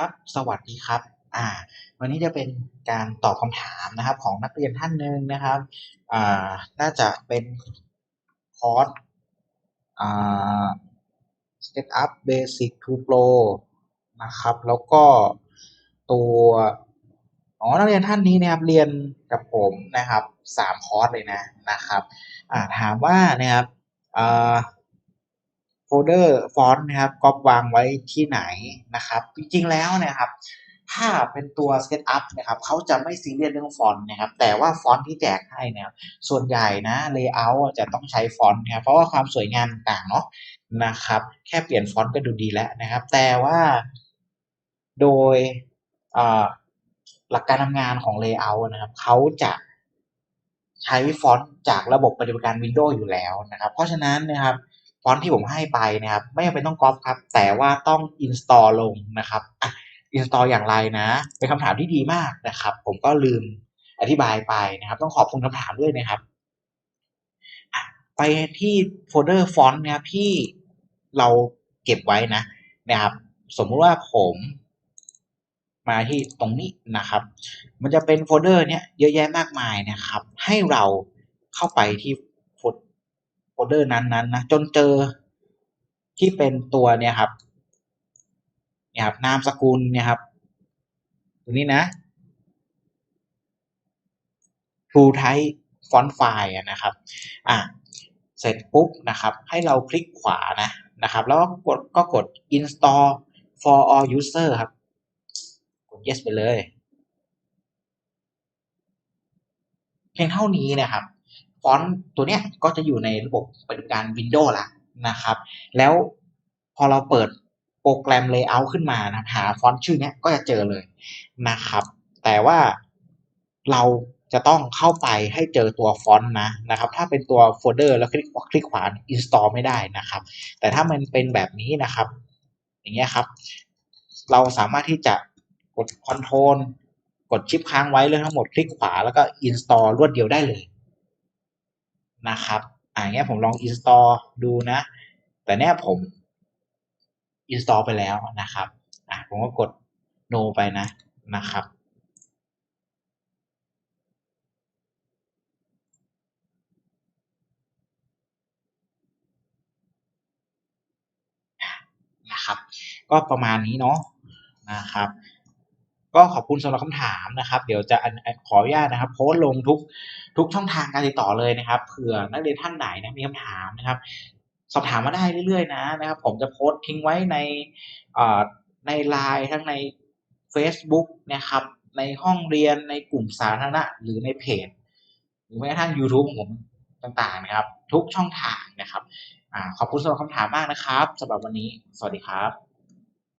ครับ สวัสดีครับ อ่า วันนี้จะเป็นการตอบคำถามนะครับ ของนักเรียนท่านหนึ่งนะครับ อ่า น่าจะเป็นคอร์ส อ่า Step Up Basic to Pro นะครับ แล้วก็ตัว อ๋อ นักเรียนท่านนี้นะครับ เรียนกับผมนะครับสามคอร์สเลยนะ นะครับ อ่า ถามว่านะครับ อ่า โฟลเดอร์ฟอนต์นะครับก๊อปวางไว้ที่ไหนนะครับ จริงๆแล้วนะครับถ้าเป็นตัว SketchUp นะครับเขาจะไม่ซีเรียสเรื่องฟอนต์นะครับ แต่ว่าฟอนต์ที่แจกให้นะครับส่วนใหญ่นะ Layout จะต้องใช้ฟอนต์นะครับเพราะว่าความสวยงามต่างเนาะนะครับ แค่เปลี่ยนฟอนต์ก็ดูดีแล้วนะครับ แต่ว่าโดยหลักการทำงานของ Layout นะครับเขาจะใช้ฟอนต์จากระบบปฏิบัติการ Windows อยู่แล้วนะครับ เพราะฉะนั้นนะครับ ฟอนต์ที่ผมให้ไปนะครับไม่จำเป็นต้องก๊อปครับ แต่ว่าต้อง install ลงนะครับอะ install อย่างไรนะ เป็นคำถามที่ดีมากนะครับ ผมก็ลืมอธิบายไปนะครับ ต้องขอบคุณคำถามด้วยนะครับไปที่โฟลเดอร์ฟอนต์นะครับที่เราเก็บไว้นะนะครับ สมมุติว่าผมมาที่ตรงนี้นะครับ มันจะเป็นโฟลเดอร์เนี้ยเยอะแยะมากมายนะครับ ให้เราเข้าไปที่ ลเดอร์นั้นๆนะจนเจอที่เป็นตัวเนี่ยครับเนี่ยครับนามสกุลเนี่ยครับตัวนี้นะ True Type Font File นะครับอะเสร็จปุ๊บนะครับ ให้เราคลิกขวานะนะครับ แล้วก็กดก็กด install for all user ครับ กด yes ไปเลย เพียงเท่านี้นะครับ ฟอนต์ตัวเนี้ยก็จะอยู่ในระบบปฏิบัติการ Windows ละนะครับ แล้วพอเราเปิดโปรแกรม Layout ขึ้นมานะหาฟอนต์ชื่อเนี้ยก็จะเจอเลยนะครับ แต่ว่าเราจะต้องเข้าไปให้เจอตัวฟอนต์นะนะครับ ถ้าเป็นตัวโฟลเดอร์แล้วคลิกคลิกขวา install ไม่ได้นะครับ แต่ถ้ามันเป็นแบบนี้นะครับ อย่างเงี้ยครับ เราสามารถที่จะกด Ctrl กดชิปค้างไว้เรื่องทั้งหมดคลิกขวาแล้วก็ install รวดเดียวได้เลย นะครับอ่าเงี้ยผมลอง install ดูนะ แต่เนี้ยผม install ไปแล้วนะครับอะผมก็กด no ไปนะนะครับนะครับ ก็ประมาณนี้เนาะนะครับ ก็ขอบคุณสำหรับคำถามนะครับ เดี๋ยวจะขออนุญาตนะครับโพสต์ลงทุกทุกช่องทางการติดต่อเลยนะครับเผื่อนักเรียนท่านไหนนะมีคำถามนะครับ สอบถามมาได้เรื่อยๆนะนะครับ ผมจะโพสต์ทิ้งไว้ในในไลน์ทั้งใน Facebook นะครับในห้องเรียนในกลุ่มสาธารณะหรือในเพจ หรือแม้กระทั่ง YouTube ของผมต่างๆนะครับ ทุกช่องทางนะครับอขอบคุณสำหรับคำถามมากนะครับสำหรับวันนี้ สวัสดีครับ